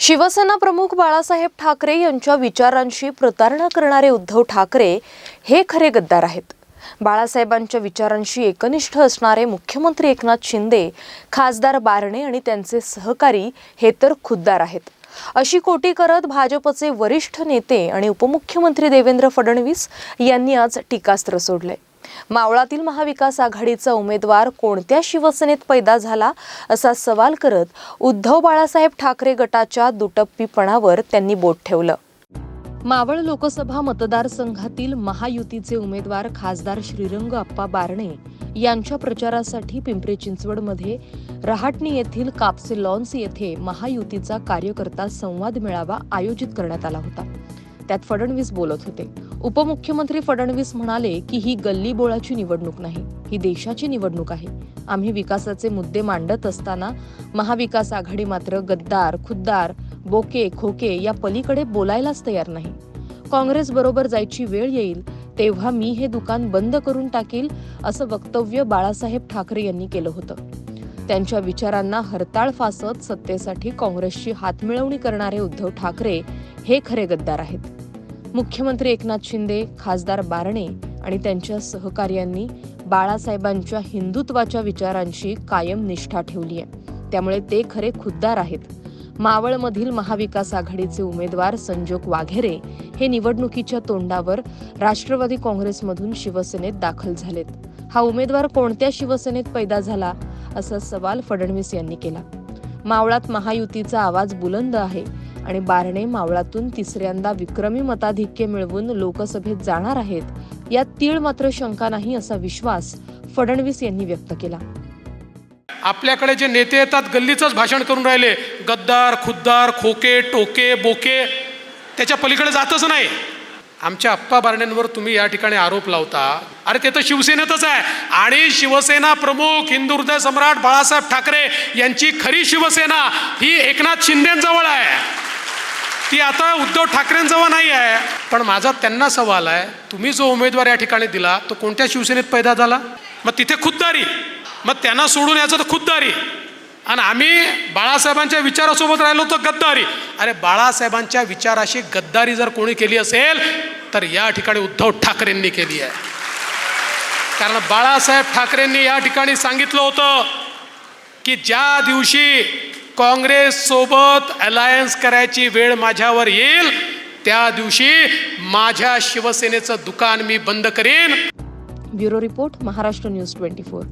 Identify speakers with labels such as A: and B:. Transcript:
A: शिवसेना प्रमुख बाळासाहेब ठाकरे यांच्या विचारांशी प्रतारणा करणारे उद्धव ठाकरे हे खरे गद्दार आहेत. बाळासाहेबांच्या विचारांशी एकनिष्ठ असणारे मुख्यमंत्री एकनाथ शिंदे खासदार बारणे आणि त्यांचे सहकारी हे तर खुद्दार आहेत. अशी कोटी करत भाजपचे वरिष्ठ नेते आणि उपमुख्यमंत्री देवेंद्र फडणवीस यांनी आज टीकास्त्र सोडले मावळातील महाविकास आघाडीचा उमेदवार कोणत्या शिवसेनेत पैदा झाला असा सवाल करत उद्धव बाळासाहेब ठाकरे गटाच्या दुटप्पीपणावर त्यांनी बोट ठेवलं. मावळ लोकसभा मतदारसंघातील महायुतीचे उमेदवार खासदार श्रीरंग आप्पा बारणे यांच्या प्रचारासाठी पिंपरी चिंचवडमध्ये रहाटणी येथील कापसे लॉन्स येथे महायुतीचा कार्यकर्ता संवाद मेळावा आयोजित करण्यात आला होता. त्यात फडणवीस बोलत होते. उपमुख्यमंत्री फडणवीस म्हणाले की ही गल्ली बोळाची निवडणूक नाही ही देशाची निवडणूक आहे. आम्ही विकासाचे मुद्दे मांडत असताना महाविकास आघाडी मात्र गद्दार खुद्दार बोके खोके या पलीकडे बोलायलाच तयार नाही. काँग्रेस बरोबर जायची वेळ येईल तेव्हा मी हे दुकान बंद करून टाकील असं वक्तव्य बाळासाहेब ठाकरे यांनी केलं होतं. त्यांच्या विचारांना हरताळ फासत सत्तेसाठी काँग्रेसची हातमिळवणी करणारे उद्धव ठाकरे हे खरे गद्दार आहेत. मुख्यमंत्री एकनाथ शिंदे खासदार बारणे आणि त्यांच्या सहकार्यांनी बाळासाहेबांच्या हिंदुत्वाच्या विचारांशी कायम निष्ठा ठेवली आहे त्यामुळे ते खरे खुद्दार आहेत. मावळमधील महाविकास आघाडीचे उमेदवार संजोग वाघेरे हे निवडणुकीच्या तोंडावर राष्ट्रवादी काँग्रेसमधून शिवसेनेत दाखल झालेत. हा उमेदवार कोणत्या शिवसेनेत पैदा झाला? असा सवाल फडणवीस यांनी केला. मावळात महायुतीचा आवाज बुलंद आहे. आणि बारणे मावळातून तिसऱ्यांदा विक्रमी मताधिक्य मिळवून लोकसभेत जाणार आहेत. यात तीळ मात्र शंका नाही असा विश्वास फडणवीस यांनी व्यक्त केला.
B: आपल्याकडे जे नेते येतात गल्लीचंच भाषण करून राहिले. गद्दार खुद्दार खोके टोके बोके त्याच्या पलीकडे जातच नाही. आमच्या आप्पा बारण्यांवर तुम्ही या ठिकाणी आरोप लावता. अरे ते तर शिवसेनेतच आहे. आणि शिवसेना प्रमुख हिंदू हृदय सम्राट बाळासाहेब ठाकरे यांची खरी शिवसेना ही एकनाथ शिंदेजवळ आहे. ती आता उद्धव ठाकरेंजवळ नाही आहे. पण माझा त्यांना सवाल आहे तुम्ही जो उमेदवार या ठिकाणी दिला तो कोणत्या शिवसेनेत पैदा झाला? मग तिथे खुद्दारी. मग त्यांना सोडून याचं तर खुद्दारी. आणि आम्ही बाळासाहेबांच्या विचारासोबत राहिलो तर गद्दारी. अरे बाळासाहेबांच्या विचाराशी गद्दारी जर कोणी केली असेल तर या ठिकाणी उद्धव ठाकरेंनी केली आहे. कारण बाळासाहेब ठाकरेंनी या ठिकाणी सांगितलं होतं की ज्या दिवशी काँग्रेस सोबत अलायन्स करायची वेळ माझ्यावर येईल त्या दिवशी माझ्या शिवसेनेचं दुकान मी बंद करेन.
A: Bureau report Maharashtra news twenty four.